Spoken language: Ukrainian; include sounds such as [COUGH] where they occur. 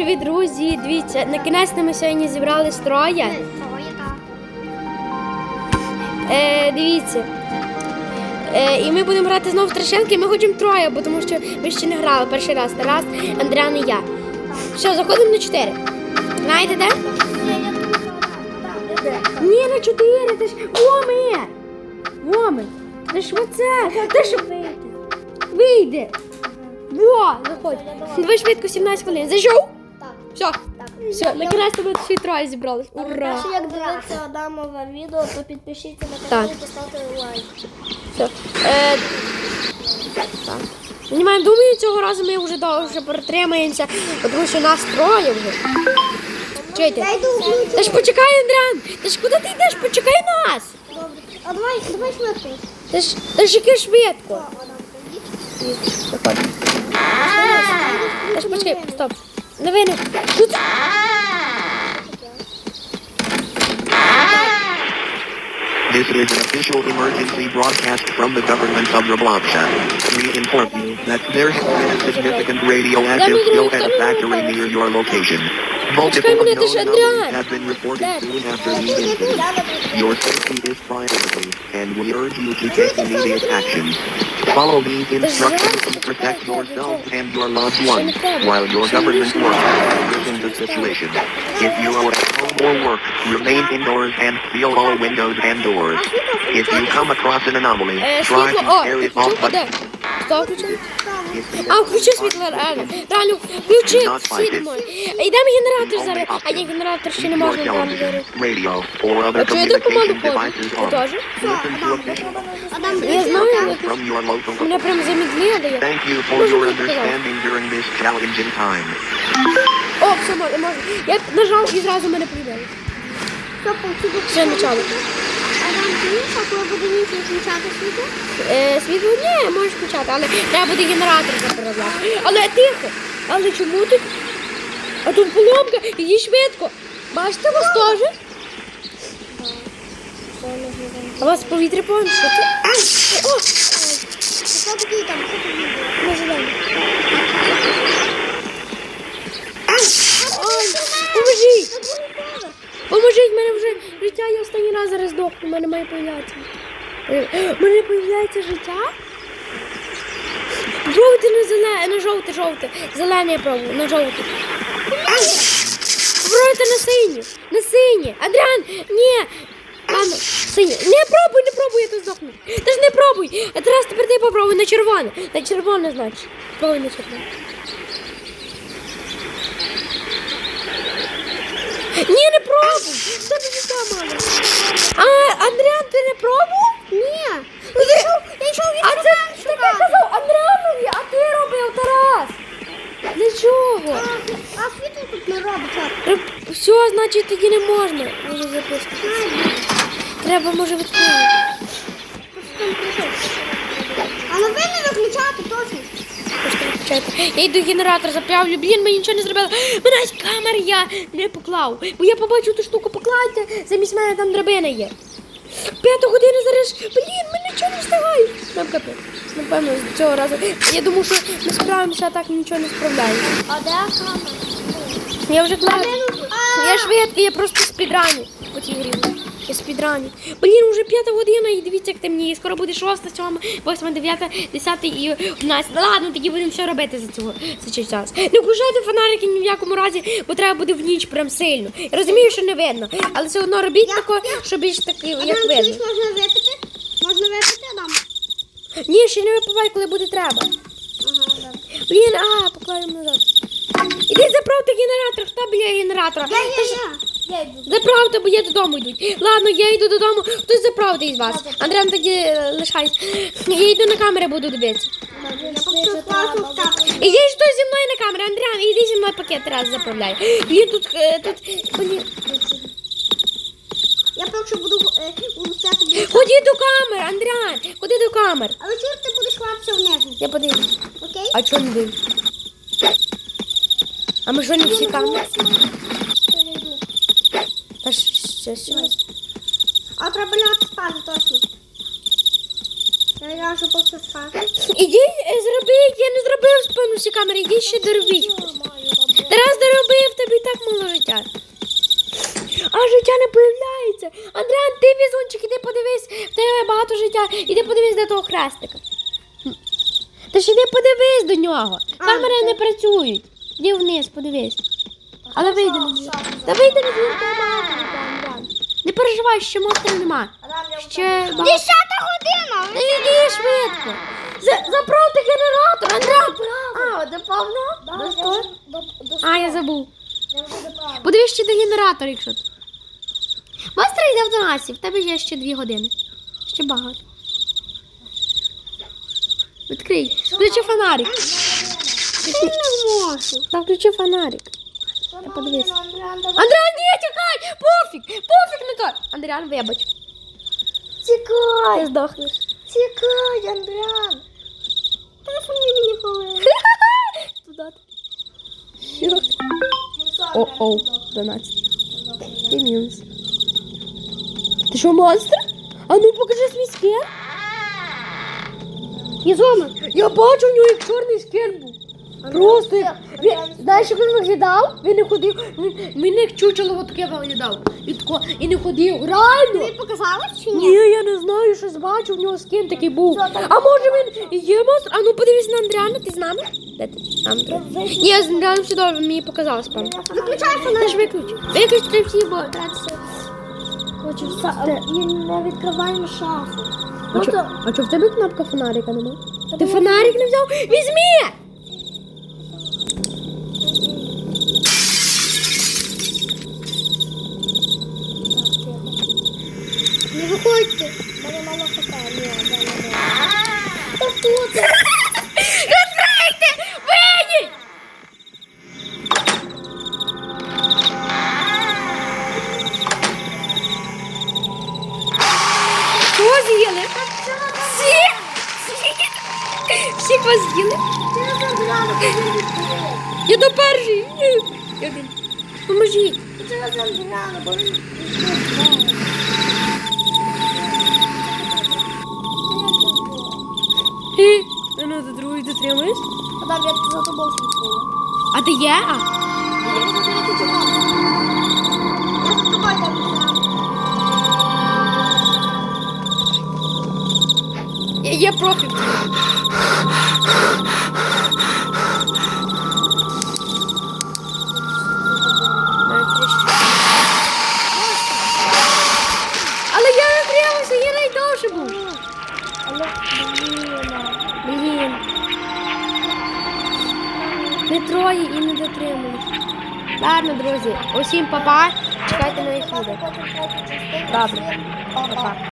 Привіт, друзі! Дивіться, на кінець ми сьогодні зібрали строя. Е, дивіться. Е, і ми будемо грати знову в Страшенки. Ми хочемо троє, бо тому що ми ще не грали перший раз. Тарас, Андріан і я. Все, заходимо на 4. Знаєте де? Ні, на 4, ти ж. О, ми! О! Ти ж оце! Ти ж вийде! Во, заходь. Давай швидко 17 хвилин. Зайшов? Все. Все, наконець ми всі троє зібрались. Ура! Якщо як дивитися Адамове відео, то підпишіться на канал і поставте лайк. Все. Е, так. Знімаємо, думаю, цього разу ми вже довше протримаємося, тому що нас троє вже. Чуєте? Та ж почекай, Андріан! Та ж куди ти йдеш? Почекай нас! Добре. А давай, давай швидко. Та ж, та ж яке швидко. Та ж почекай, стоп. This is an official emergency broadcast from the government of Rablaksha. We inform you that there has been a significant radioactive spill at a factory near your location. Multiple Kaç anomalies have been reported soon after these. Your safety is priority, and we urge you to take immediate action. Follow these instructions to protect yourself and your loved ones while your government works in the situation. If you are at home or work, remain indoors and seal all windows and doors. If you come across an anomaly, try to tear it off. But... А, включи світло, реально. Реально, включи світло. Йдемо генератор зараз. А я генератор ще не можу там А чого я помалу communication ходжу? Ти теж? Я знаю, але мене прям замедлили. Thank you for your understanding during this challenging time. О, все, можна, можна. Я нажав і зразу мене прибили. Все, почали. Коли буде ніч світло? Е, світло ні, можеш включати, але треба буде генератор заправляти. Але тихо. Але чому тут? А тут поломка, іди швидко. Бачите, вас теж? А у вас повітря це? О, Що таке там? Що таке? на зелені. Ой, поможіть! Вже життя, я останній раз зараз здохну, в мене має появлятися. У мене появляється життя? Жовте на зелене, на жовте, жовте. Зелене я пробую, на жовте. Пробуйте на синє, на синє. Адріан, ні. Ладно, синє. Не пробуй, не пробуй, я тут здохну. Та ж не пробуй. А зараз тепер ти попробуй на червоне. На червоне, значить. Пробуй на червоне. Ні, не пробуй. Що ти життя мало? А, Андріан, ти не пробував? Ні. Ну, ти, а це ти казав Андріанові, а ти робив, Тарас. Для чого? А світло тут не робиться. Все, значить тоді не можна. Може записати. Треба, може, відкрити. Але ви не виключати точно. Я йду генератор заправлю. Блін, ми нічого не зробили. Мене навіть камер я не поклав. Бо я побачив ту штуку, покладьте. Замість мене там драбина є. П'ята година зараз. Блін, ми нічого не встигаємо. Нам капець. Напевно, з цього разу. Я думав, що ми справимося, а так нічого не справляємося. А де камера? Я вже клав. Я швидко, я просто спідраню по цій грі. Я спідраню. Блін, вже п'ята година і дивіться, як темніє. Скоро буде шоста, сьома, восьма, дев'ята, десята і одинадцята. Ладно, тоді будемо все робити за цього за цей час. Не включайте фонарики ні в якому разі, бо треба буде в ніч прям сильно. Я розумію, що не видно, але все одно робіть тако, що більш таки, як Адам, видно. чуєш, можна випити? Можна випити, Адам? Ні, ще не випивай, коли буде треба. Ага, добре. Блін, а, покладемо назад. Іди заправте генератор, хто біля генератора? Я, я, я. Я йду. Заправте, бо я додому йдуть. Ладно, я йду додому. Хтось заправте із вас. Андріан тоді е, лишайся. Я йду на камери, буду дивитися. Поки класу ж хтось зі мною на камеру, Андріан, іди зі мною пакет раз заправляй. Блін, тут, е, тут, блін. Я поки буду е, буду. Ході до камер, Андріан, ходи до камер. Але чуєш, ти будеш ховатися внизу, Я подивлюсь. окей? А чого не дивлюсь? А ми що не всі камери? Та ще що? А треба лягати спати точно. Я ляжу поки спати. Іди, е, зроби, я не зробив спину всі камери, іди ще доробіть. Тарас доробив тобі так мало життя. А життя не появляється. Андріан, ти візунчик, іди подивись, в тебе багато життя. Іди подивись до того хрестика. Та ж іди подивись до нього. Камери не працюють. Іди вниз, подивись. Але за- Та багато життя, Андріан. Не переживай, ще монстрів нема. Ще. Десята година! Та йди швидко. Заправте генератор, Андріан. А, доповно? А, я забув. Подивись ще до генератора, якщо. Монстр йде в 12, в тебе є ще 2 години. Ще багато. Відкрий. Включи фонарик. Я не можу. Та включи фонарик. Подивись. Андріан, ні, тікай! Пофіг! Пофіг на то! Андріан, вибач. Тікай! Ти здохнеш. Тікай, Андріан! [LAUGHS] Що мені ховає? Туди. О, о, 12. Ти мінус. Ти що, монстр? А ну покажи свій скін. Ізома, я бачу, в нього як чорний скін був. Просто як. Він, знаєш, як він виглядав? Він не ходив. Він, він як чучело таке виглядав. І, тако, і не ходив. Реально. Тобі показалось чи Ні, ні? я не знаю, щось бачу, в нього скін такий був. А може він є монстр? А ну подивись на Андріана, ти з нами? Де ти? Андре. Ні, з Андріаном все добре, мені показалось, певно. Виключай Ти фонарик. ж виключи. Виключи всі, бо Хочу і не відкриваємо шафу. А чо, а чо в тебе кнопка фонарика нема? Ти фонарик не взяв? Візьми! Не виходьте. Мене мало хата. Ні, да, не можу. Та це? Відкрийте! Вийдіть! Кого з'їли? Всіх? Всіх? Всіх вас з'їли? Ти не Андріана, ти не відкрив. Я до перший. Поможіть. Ти Андріана, бо він другої? А там я за тобою слідкую. А ти є? А? Я буду дивитися чого. Я за тобою дивлюся. Я, я профі. Але я не я найдовше був. Але блін. Блін. Не троє і не дотримують. Ладно, друзі, усім папа. Чекайте моїх відео. Добре. Па-па.